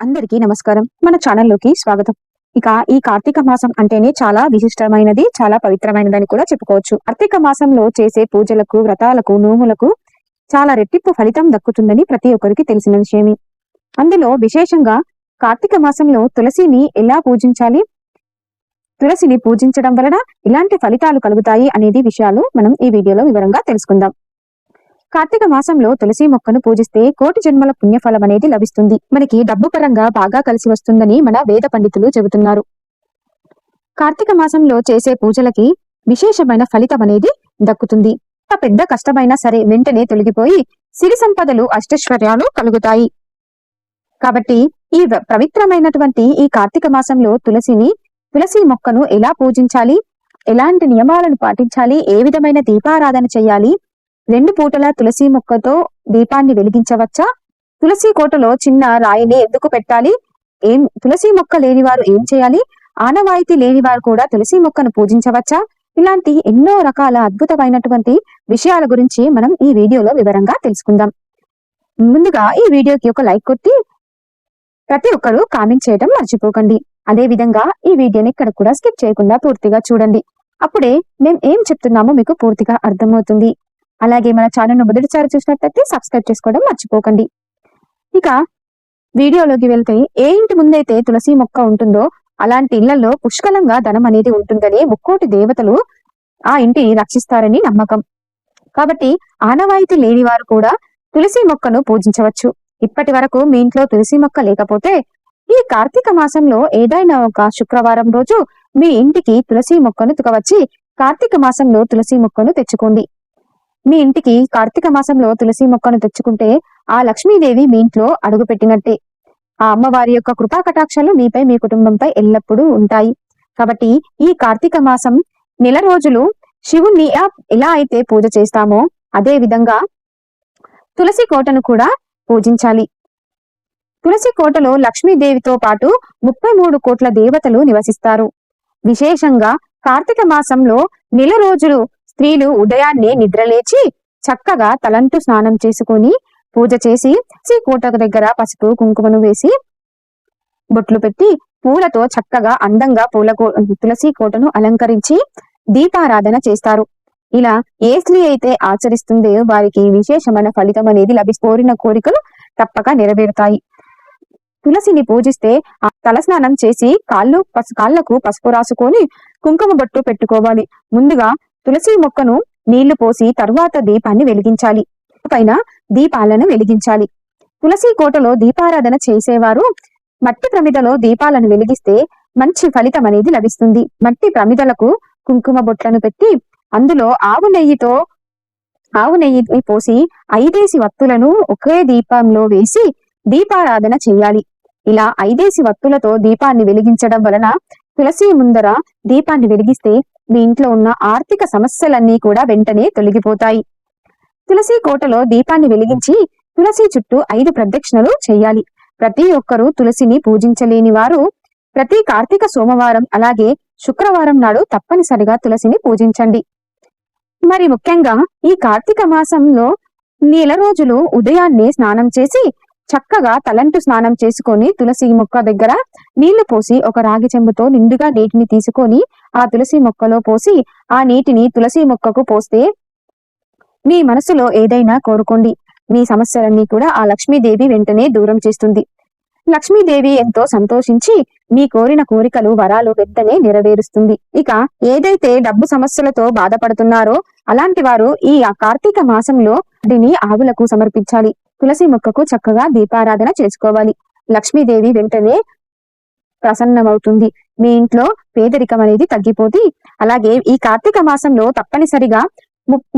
అందరికీ నమస్కారం. మన ఛానల్లోకి స్వాగతం. ఇక ఈ కార్తీక మాసం అంటేనే చాలా విశిష్టమైనది చాలా పవిత్రమైనదని కూడా చెప్పుకోవచ్చు. కార్తీక మాసంలో చేసే పూజలకు వ్రతాలకు నోములకు చాలా రెట్టింపు ఫలితం దక్కుతుందని ప్రతి ఒక్కరికి తెలిసిన విషయమే. అందులో విశేషంగా కార్తీక మాసంలో తులసిని ఎలా పూజించాలి తులసిని పూజించడం వలన ఇలాంటి ఫలితాలు కలుగుతాయి అనేది విషయాలు మనం ఈ వీడియోలో వివరంగా తెలుసుకుందాం. కార్తీక మాసంలో తులసి మొక్కను పూజిస్తే కోటి జన్మల పుణ్యఫలం అనేది లభిస్తుంది. మనకి డబ్బు పరంగా బాగా కలిసి వస్తుందని మన వేద పండితులు చెబుతున్నారు. కార్తీక మాసంలో చేసే పూజలకి విశేషమైన ఫలితం అనేది దక్కుతుంది పెద్ద కష్టమైనా సరే వెంటనే తొలగిపోయి సిరి సంపదలు అష్టైశ్వర్యాలు కలుగుతాయి. కాబట్టి ఈ పవిత్రమైనటువంటి ఈ కార్తీక మాసంలో తులసిని తులసి మొక్కను ఎలా పూజించాలి? ఎలాంటి నియమాలను పాటించాలి? ఏ విధమైన దీపారాధన చేయాలి? రెండు పూటల తులసి మొక్కతో దీపాన్ని వెలిగించవచ్చా? తులసి కోటలో చిన్న రాయిని ఎందుకు పెట్టాలి? ఏం తులసి మొక్క లేని వారు ఏం చేయాలి? ఆనవాయితీ లేని వారు కూడా తులసి మొక్కను పూజించవచ్చా? ఇలాంటి ఎన్నో రకాల అద్భుతమైనటువంటి విషయాల గురించి మనం ఈ వీడియోలో వివరంగా తెలుసుకుందాం. ముందుగా ఈ వీడియోకి ఒక లైక్ కొట్టి ప్రతి ఒక్కరూ కామెంట్ చేయడం మర్చిపోకండి. అదే విధంగా ఈ వీడియోని ఇక్కడ కూడా స్కిప్ చేయకుండా పూర్తిగా చూడండి. అప్పుడే మేము ఏం చెప్తున్నామో మీకు పూర్తిగా అర్థమవుతుంది. అలాగే మన ఛానల్ను మొదటిసారి చూసినట్లయితే సబ్స్క్రైబ్ చేసుకోవడం మర్చిపోకండి. ఇక వీడియోలోకి వెళ్తే ఏ ఇంటి ముందైతే తులసి మొక్క ఉంటుందో అలాంటి ఇళ్ళలో పుష్కలంగా ధనం అనేది ఉంటుందని ముక్కోటి దేవతలు ఆ ఇంటిని రక్షిస్తారని నమ్మకం. కాబట్టి ఆనవాయితీ లేని వారు కూడా తులసి మొక్కను పూజించవచ్చు. ఇప్పటి వరకు మీ ఇంట్లో తులసి మొక్క లేకపోతే ఈ కార్తీక మాసంలో ఏదైనా ఒక శుక్రవారం రోజు మీ ఇంటికి తులసి మొక్కను తుకవచ్చి కార్తీక మాసంలో తులసి మొక్కను తెచ్చుకోండి. మీ ఇంటికి కార్తీక మాసంలో తులసి మొక్కను తెచ్చుకుంటే ఆ లక్ష్మీదేవి మీ ఇంట్లో అడుగు పెట్టినట్టే ఆ అమ్మవారి యొక్క కృపా కటాక్షాలు మీపై మీ కుటుంబంపై ఎల్లప్పుడూ ఉంటాయి. కాబట్టి ఈ కార్తీక మాసం నెల రోజులు శివుణ్ణి ఎలా- ఎలా అయితే పూజ చేస్తామో అదే విధంగా తులసి కోటను కూడా పూజించాలి. తులసి కోటలో లక్ష్మీదేవితో పాటు ముప్పై మూడు కోట్ల దేవతలు నివసిస్తారు. విశేషంగా కార్తీక మాసంలో నెల రోజులు స్త్రీలు ఉదయాన్నే నిద్రలేచి చక్కగా తలంటు స్నానం చేసుకొని పూజ చేసి తులసి దగ్గర పసుపు కుంకుమను వేసి బొట్లు పెట్టి పూలతో చక్కగా అందంగా పూల తులసి కోటను అలంకరించి దీపారాధన చేస్తారు. ఇలా ఏ స్త్రీ అయితే ఆచరిస్తుందో వారికి విశేషమైన ఫలితం అనేది లభి కోరిన కోరికలు తప్పక నెరవేరుతాయి. తులసిని పూజిస్తే ఆ తలస్నానం చేసి కాళ్ళు పసు కాళ్ళకు పసుపు రాసుకొని కుంకుమ బొట్టు పెట్టుకోవాలి. ముందుగా తులసి మొక్కను నీళ్ళు పోసి తరువాత దీపాన్ని వెలిగించాలి. పైన దీపాలను వెలిగించాలి. తులసి కోటలో దీపారాధన చేసేవారు మట్టి ప్రమిదలో దీపాలను వెలిగిస్తే మంచి ఫలితం అనేది లభిస్తుంది. మట్టి ప్రమిదలకు కుంకుమ బొట్లను పెట్టి అందులో ఆవు నెయ్యితో ఆవు నెయ్యి పోసి ఐదేసి వత్తులను ఒకే దీపంలో వేసి దీపారాధన చేయాలి. ఇలా ఐదేసి వత్తులతో దీపాన్ని వెలిగించడం వలన తులసి ముందర దీపాన్ని వెలిగిస్తే మీ ఇంట్లో ఉన్న ఆర్థిక సమస్యలన్నీ కూడా వెంటనే తొలగిపోతాయి. తులసి కోటలో దీపాన్ని వెలిగించి తులసి చుట్టూ ఐదు ప్రదక్షిణలు చేయాలి. ప్రతి ఒక్కరూ తులసిని పూజించలేని వారు ప్రతి కార్తీక సోమవారం అలాగే శుక్రవారం నాడు తప్పనిసరిగా తులసిని పూజించండి. మరి ముఖ్యంగా ఈ కార్తీక మాసంలో నెల రోజులు ఉదయాన్నే స్నానం చేసి చక్కగా తలంటు స్నానం చేసుకొని తులసి మొక్క దగ్గర నీళ్ళు పోసి ఒక రాగి చెంబుతో నిండుగా నీటిని తీసుకొని ఆ తులసి మొక్కలో పోసి ఆ నీటిని తులసి మొక్కకు పోస్తే మీ మనసులో ఏదైనా కోరుకోండి. మీ సమస్యలన్నీ కూడా ఆ లక్ష్మీదేవి వెంటనే దూరం చేస్తుంది. లక్ష్మీదేవి ఎంతో సంతోషించి మీ కోరిన కోరికలు వరాలు వెంటనే నెరవేరుస్తుంది. ఇక ఏదైతే డబ్బు సమస్యలతో బాధపడుతున్నారో అలాంటి వారు ఈ కార్తీక మాసంలో దీని ఆవులకు సమర్పించాలి. తులసి మొక్కకు చక్కగా దీపారాధన చేసుకోవాలి. లక్ష్మీదేవి వెంటనే ప్రసన్నమవుతుంది. మీ ఇంట్లో పేదరికం అనేది తగ్గిపోతే అలాగే ఈ కార్తీక మాసంలో తప్పనిసరిగా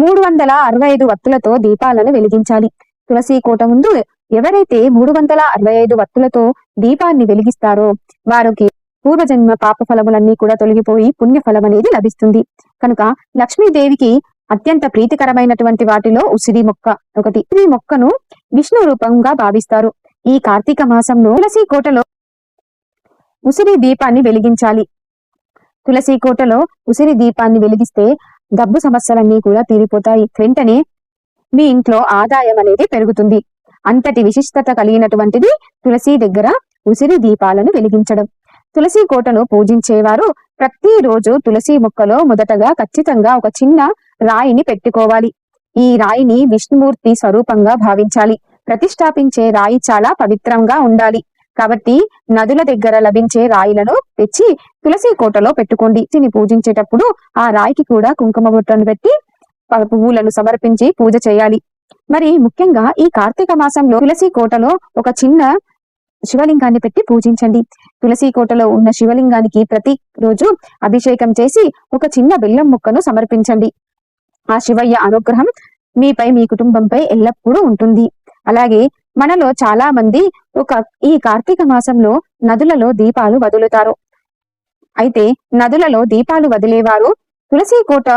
మూడు వందల అరవై ఐదు వత్తులతో దీపాలను వెలిగించాలి. తులసి కోట ముందు ఎవరైతే మూడు వందల అరవై ఐదు వత్తులతో దీపాన్ని వెలిగిస్తారో వారికి పూర్వజన్మ పాప ఫలములన్నీ కూడా తొలగిపోయి పుణ్య ఫలం అనేది లభిస్తుంది. కనుక లక్ష్మీదేవికి అత్యంత ప్రీతికరమైనటువంటి వాటిలో ఉసిరి మొక్క ఒకటి. ఈ మొక్కను విష్ణు రూపంగా భావిస్తారు. ఈ కార్తీక మాసంలో తులసి కోటలో ఉసిరి దీపాన్ని వెలిగించాలి. తులసి కోటలో ఉసిరి దీపాన్ని వెలిగిస్తే డబ్బు సమస్యలన్నీ కూడా తీరిపోతాయి. వెంటనే మీ ఇంట్లో ఆదాయం అనేది పెరుగుతుంది. అంతటి విశిష్టత కలిగినటువంటిది తులసి దగ్గర ఉసిరి దీపాలను వెలిగించడం. తులసి కోటను పూజించేవారు ప్రతిరోజు తులసి మొక్కలో మొదటగా ఖచ్చితంగా ఒక చిన్న రాయిని పెట్టుకోవాలి. ఈ రాయిని విష్ణుమూర్తి స్వరూపంగా భావించాలి. ప్రతిష్టాపించే రాయి చాలా పవిత్రంగా ఉండాలి. కాబట్టి నదుల దగ్గర లభించే రాయిలను తెచ్చి తులసి కోటలో పెట్టుకోండి. దీన్ని పూజించేటప్పుడు ఆ రాయికి కూడా కుంకుమ బొట్టను పెట్టి పువ్వులను సమర్పించి పూజ చేయాలి. మరి ముఖ్యంగా ఈ కార్తీక మాసంలో తులసి కోటలో ఒక చిన్న శివలింగాన్ని పెట్టి పూజించండి. తులసి కోటలో ఉన్న శివలింగానికి ప్రతి రోజు అభిషేకం చేసి ఒక చిన్న బెల్లం ముక్కను సమర్పించండి. ఆ శివయ్య అనుగ్రహం మీపై మీ కుటుంబంపై ఎల్లప్పుడూ ఉంటుంది. అలాగే మనలో చాలా మంది ఒక ఈ కార్తీక మాసంలో నదులలో దీపాలు వదులుతారు. అయితే నదులలో దీపాలు వదిలేవారు తులసి కోట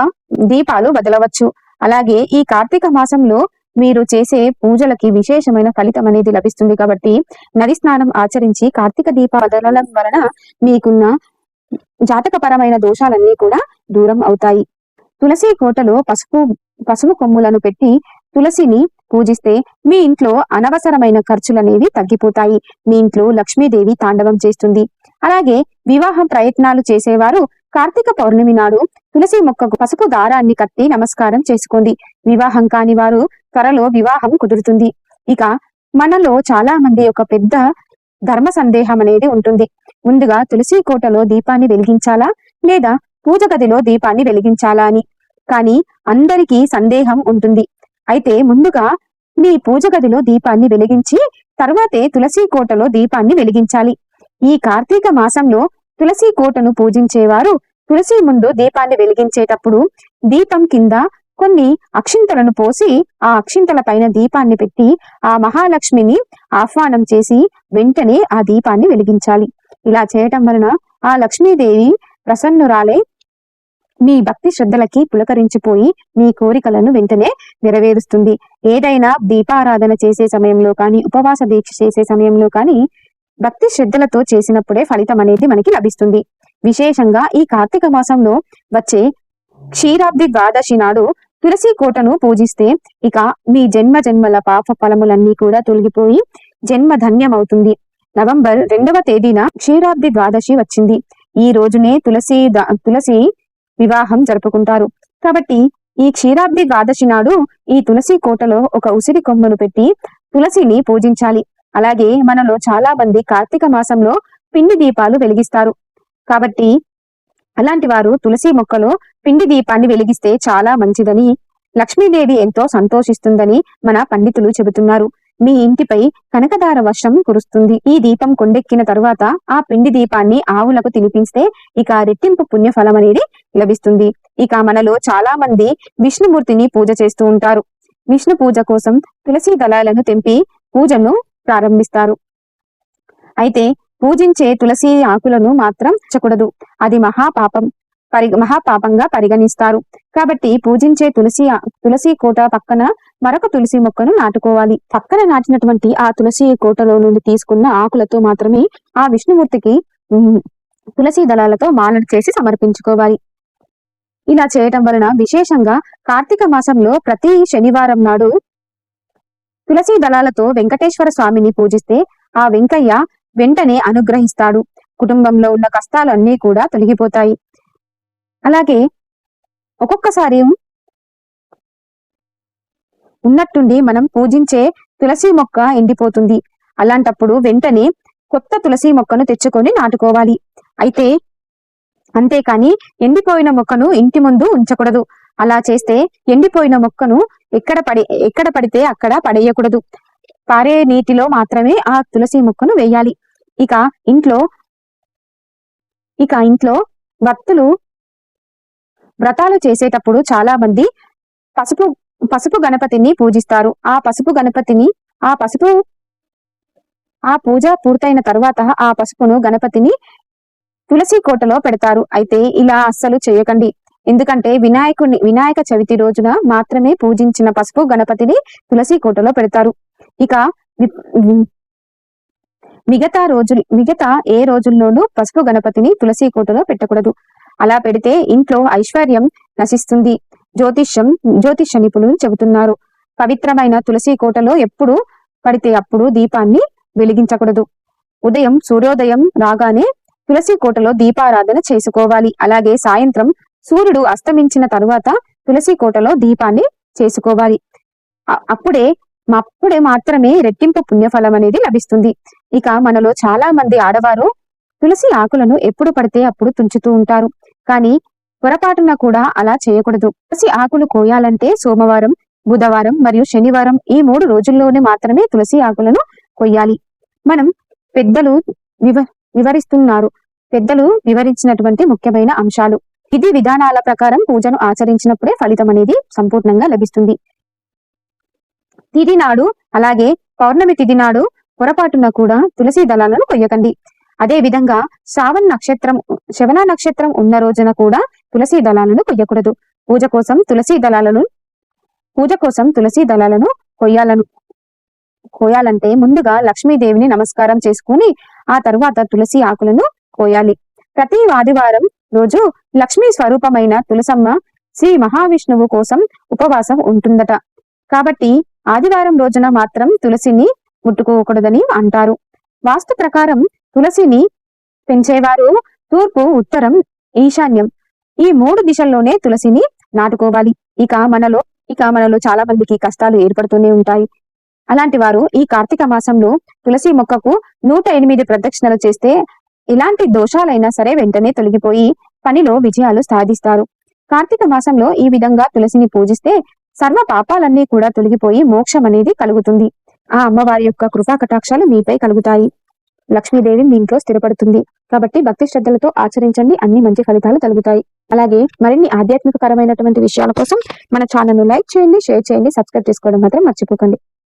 దీపాలు వదలవచ్చు. అలాగే ఈ కార్తీక మాసంలో మీరు చేసే పూజలకి విశేషమైన ఫలితం అనేది లభిస్తుంది కాబట్టి నది స్నానం ఆచరించి కార్తీక దీప వదలడం వలన మీకున్న జాతకపరమైన దోషాలన్నీ కూడా దూరం అవుతాయి. తులసి కోటలో పసుపు పసుపు కొమ్ములను పెట్టి తులసిని పూజిస్తే మీ ఇంట్లో అనవసరమైన ఖర్చులనేవి తగ్గిపోతాయి. మీ ఇంట్లో లక్ష్మీదేవి తాండవం చేస్తుంది. అలాగే వివాహం ప్రయత్నాలు చేసేవారు కార్తీక పౌర్ణమి నాడు తులసి మొక్కకు పసుపు దారాన్ని కట్టి నమస్కారం చేసుకోండి. వివాహం కాని వారు త్వరలో వివాహం కుదురుతుంది. ఇక మనలో చాలా మంది ఒక పెద్ద ధర్మ సందేహం అనేది ఉంటుంది. ముందుగా తులసి కోటలో దీపాన్ని వెలిగించాలా? లేదా పూజ గదిలో దీపాన్ని వెలిగించాలా అని? కానీ అందరికీ సందేహం ఉంటుంది. అయితే ముందుగా మీ పూజ గదిలో దీపాన్ని వెలిగించి తర్వాతే తులసి కోటలో దీపాన్ని వెలిగించాలి. ఈ కార్తీక మాసంలో తులసి కోటను పూజించేవారు తులసి ముందు దీపాన్ని వెలిగించేటప్పుడు దీపం కింద కొన్ని అక్షింతలను పోసి ఆ అక్షింతల పైన దీపాన్ని పెట్టి ఆ మహాలక్ష్మిని ఆహ్వానం చేసి వెంటనే ఆ దీపాన్ని వెలిగించాలి. ఇలా చేయటం వలన ఆ లక్ష్మీదేవి ప్రసన్నురాలై మీ భక్తి శ్రద్ధలకి పులకరించిపోయి మీ కోరికలను వెంటనే నెరవేరుస్తుంది. ఏదైనా దీపారాధన చేసే సమయంలో కానీ ఉపవాస దీక్ష చేసే సమయంలో కానీ భక్తి శ్రద్ధలతో చేసినప్పుడే ఫలితం అనేది మనకి లభిస్తుంది. విశేషంగా ఈ కార్తీక మాసంలో వచ్చే క్షీరాబ్ది ద్వాదశి నాడు తులసి కోటను పూజిస్తే ఇక మీ జన్మ జన్మల పాప ఫలములన్నీ కూడా తొలగిపోయి జన్మ ధన్యమవుతుంది. నవంబర్ రెండవ తేదీన క్షీరాబ్ది ద్వాదశి వచ్చింది. ఈ రోజునే తులసి తులసి వివాహం జరుపుకుంటారు. కాబట్టి ఈ క్షీరాబ్ది ద్వాదశి నాడు ఈ తులసి కోటలో ఒక ఉసిరి కొమ్మను పెట్టి తులసిని పూజించాలి. అలాగే మనలో చాలా మంది కార్తీక మాసంలో పిండి దీపాలు వెలిగిస్తారు. కాబట్టి అలాంటి వారు తులసి మొక్కలో పిండి దీపాన్ని వెలిగిస్తే చాలా మంచిదని లక్ష్మీదేవి ఎంతో సంతోషిస్తుందని మన పండితులు చెబుతున్నారు. మీ ఇంటిపై కనకదార వర్షం కురుస్తుంది. ఈ దీపం కొండెక్కిన తరువాత ఆ పిండి దీపాన్ని ఆవులకు తినిపిస్తే ఇక రెట్టింపు పుణ్యఫలం అనేది లభిస్తుంది. ఇక మనలో చాలా మంది విష్ణుమూర్తిని పూజ చేస్తూ ఉంటారు. విష్ణు పూజ కోసం తులసి దళాలను తెంపి పూజను ప్రారంభిస్తారు. అయితే పూజించే తులసి ఆకులను మాత్రం చకూడదు. అది మహాపాపం పరి మహాపాపంగా పరిగణిస్తారు. కాబట్టి పూజించే తులసి తులసి కోట పక్కన మరొక తులసి మొక్కను నాటుకోవాలి. పక్కన నాటినటువంటి ఆ తులసి కోటలో నుండి తీసుకున్న ఆకులతో మాత్రమే ఆ విష్ణుమూర్తికి తులసి దళాలతో మాలడు చేసి సమర్పించుకోవాలి. ఇలా చేయటం వలన విశేషంగా కార్తీక మాసంలో ప్రతి శనివారం నాడు తులసి దళాలతో వెంకటేశ్వర స్వామిని పూజిస్తే ఆ వెంకయ్య వెంటనే అనుగ్రహిస్తాడు. కుటుంబంలో ఉన్న కష్టాలన్నీ కూడా తొలగిపోతాయి. అలాగే ఒక్కొక్కసారి ఉన్నట్టుండి మనం పూజించే తులసి మొక్క ఎండిపోతుంది. అలాంటప్పుడు వెంటనే కొత్త తులసి మొక్కను తెచ్చుకొని నాటుకోవాలి. అయితే అంతేకాని ఎండిపోయిన మొక్కను ఇంటి ముందు ఉంచకూడదు. అలా చేస్తే ఎండిపోయిన మొక్కను ఎక్కడ పడి ఎక్కడ పడితే అక్కడ పడేయకూడదు. పారే నీటిలో మాత్రమే ఆ తులసి మొక్కను వేయాలి. ఇక ఇంట్లో ఇక ఇంట్లో భక్తులు వ్రతాలు చేసేటప్పుడు చాలా మంది పసుపు పసుపు గణపతిని పూజిస్తారు. ఆ పసుపు గణపతిని ఆ పసుపు ఆ పూజ పూర్తయిన తర్వాత ఆ పసుపును గణపతిని తులసి కోటలో పెడతారు. అయితే ఇలా అస్సలు చేయకండి. ఎందుకంటే వినాయకుని వినాయక చవితి రోజున మాత్రమే పూజించిన పసుపు గణపతిని తులసి కోటలో పెడతారు. ఇక మిగతా రోజులు మిగతా ఏ రోజుల్లోనూ పసుపు గణపతిని తులసి కోటలో పెట్టకూడదు. అలా పెడితే ఇంట్లో ఐశ్వర్యం నశిస్తుంది. జ్యోతిష్యం జ్యోతిష్య నిపుణులు చెబుతున్నారు. పవిత్రమైన తులసి కోటలో ఎప్పుడు పడితే అప్పుడు దీపాన్ని వెలిగించకూడదు. ఉదయం సూర్యోదయం రాగానే తులసి కోటలో దీపారాధన చేసుకోవాలి. అలాగే సాయంత్రం సూర్యుడు అస్తమించిన తరువాత తులసి కోటలో దీపాన్ని చేసుకోవాలి. అప్పుడే అప్పుడే మాత్రమే రెట్టింపు పుణ్యఫలం అనేది లభిస్తుంది. ఇక మనలో చాలా మంది ఆడవారు తులసి ఆకులను ఎప్పుడు పడితే అప్పుడు తుంచుతూ ఉంటారు. కానీ పొరపాటున కూడా అలా చేయకూడదు. తులసి ఆకులు కోయాలంటే సోమవారం బుధవారం మరియు శనివారం ఈ మూడు రోజుల్లోనే మాత్రమే తులసి ఆకులను కొయ్యాలి. మనం పెద్దలు వివ వివరిస్తున్నారు. పెద్దలు వివరించినటువంటి ముఖ్యమైన అంశాలు. విధి విధానాల ప్రకారం పూజను ఆచరించినప్పుడే ఫలితం అనేది సంపూర్ణంగా లభిస్తుంది. తిది నాడు అలాగే పౌర్ణమి తిది నాడు పొరపాటున కూడా తులసి దళాలను కొయ్యకండి. అదే విధంగా శ్రావణ నక్షత్రం శవన నక్షత్రం ఉన్న రోజున కూడా తులసి దళాలను కొయ్యకూడదు. పూజ కోసం తులసి దళాలను పూజ కోసం తులసి దళాలను కొయ్యాలను. కోయాలంటే ముందుగా లక్ష్మీదేవిని నమస్కారం చేసుకుని ఆ తరువాత తులసి ఆకులను కోయాలి. ప్రతి ఆదివారం రోజు లక్ష్మీ స్వరూపమైన తులసమ్మ శ్రీ మహావిష్ణువు కోసం ఉపవాసం ఉంటుందట. కాబట్టి ఆదివారం రోజున మాత్రం తులసిని ముట్టుకోకూడదని అంటారు. వాస్తు ప్రకారం తులసిని పెంచేవారు తూర్పు ఉత్తరం ఈశాన్యం ఈ మూడు దిశల్లోనే తులసిని నాటుకోవాలి. ఇక మనలో ఇక మనలో చాలా మందికి కష్టాలు ఏర్పడుతూనే ఉంటాయి. అలాంటి వారు ఈ కార్తీక మాసంలో తులసి మొక్కకు నూట ఎనిమిది ప్రదక్షిణలు చేస్తే ఎలాంటి దోషాలైనా సరే వెంటనే తొలగిపోయి పనిలో విజయాలు సాధిస్తారు. కార్తీక మాసంలో ఈ విధంగా తులసిని పూజిస్తే సర్వ పాపాలన్నీ కూడా తొలగిపోయి మోక్షం అనేది కలుగుతుంది. ఆ అమ్మవారి యొక్క కృపా కటాక్షాలు మీపై కలుగుతాయి. లక్ష్మీదేవి మీ ఇంట్లో స్థిరపడుతుంది. కాబట్టి భక్తి శ్రద్ధలతో ఆచరించండి. అన్ని మంచి ఫలితాలు కలుగుతాయి అలాగే మరిన్ని ఆధ్యాత్మికపరమైనటువంటి విషయాల కోసం మన ఛానల్ లైక్ చేయండి షేర్ చేయండి సబ్స్క్రైబ్ చేసుకోవడం మాత్రం మర్చిపోకండి.